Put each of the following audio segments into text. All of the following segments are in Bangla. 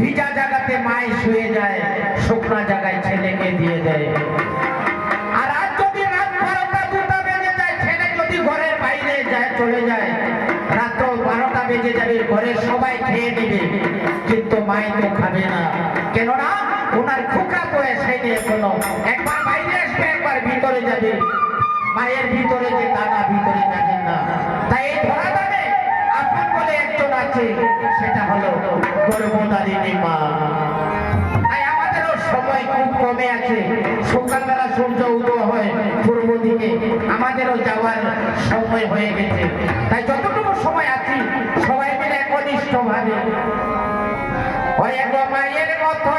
ভিজা জায়গাতে মায় শুয়ে যায়, শুকনা জায়গায় ছেলেকে দিয়ে দেয়। আর আজ যদি রাত বারোটা দুটা বেজে যায়, ছেলে যদি ঘরের বাইরে যায়, চলে যায় রাত্র বারোটা বেজে যাবে ঘরের সবাই খেয়ে নেবে, কিন্তু মাই তো খাবে না। কেননা ওনার খোকা বয়স হয়নি এখনও। একবার বাইরে আসবে, একবার ভিতরে যাবে। মায়ের ভিতরে যে দাদা, ভিতরে যাবেন না। তাই এই ধরা যাবে আপন বলে একজন আছে, সেটা গর্ভদারিণী মা আমাদেরও সময় খুব কমে আছে। সকালবেলা সূর্য উদয় হয় পূর্ব আমাদেরও যাওয়ার সময় হয়ে গেছে। তাই যতটুকু সময় আছি, সবাই মিলে একনিষ্ঠ ভাবে মায়ের মতো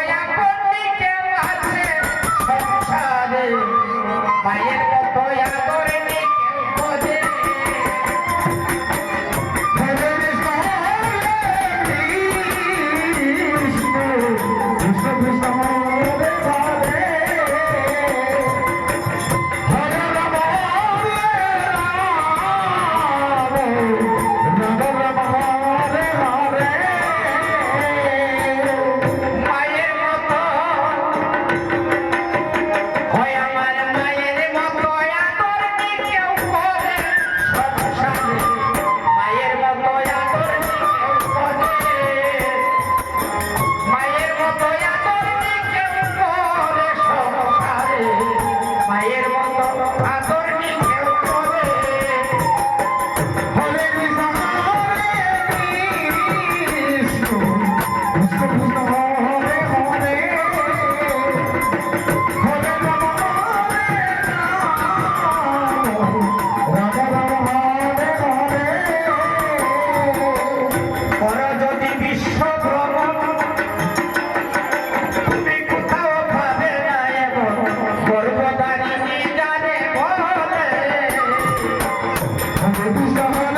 কৃষ্ণ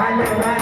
ভালোবাসা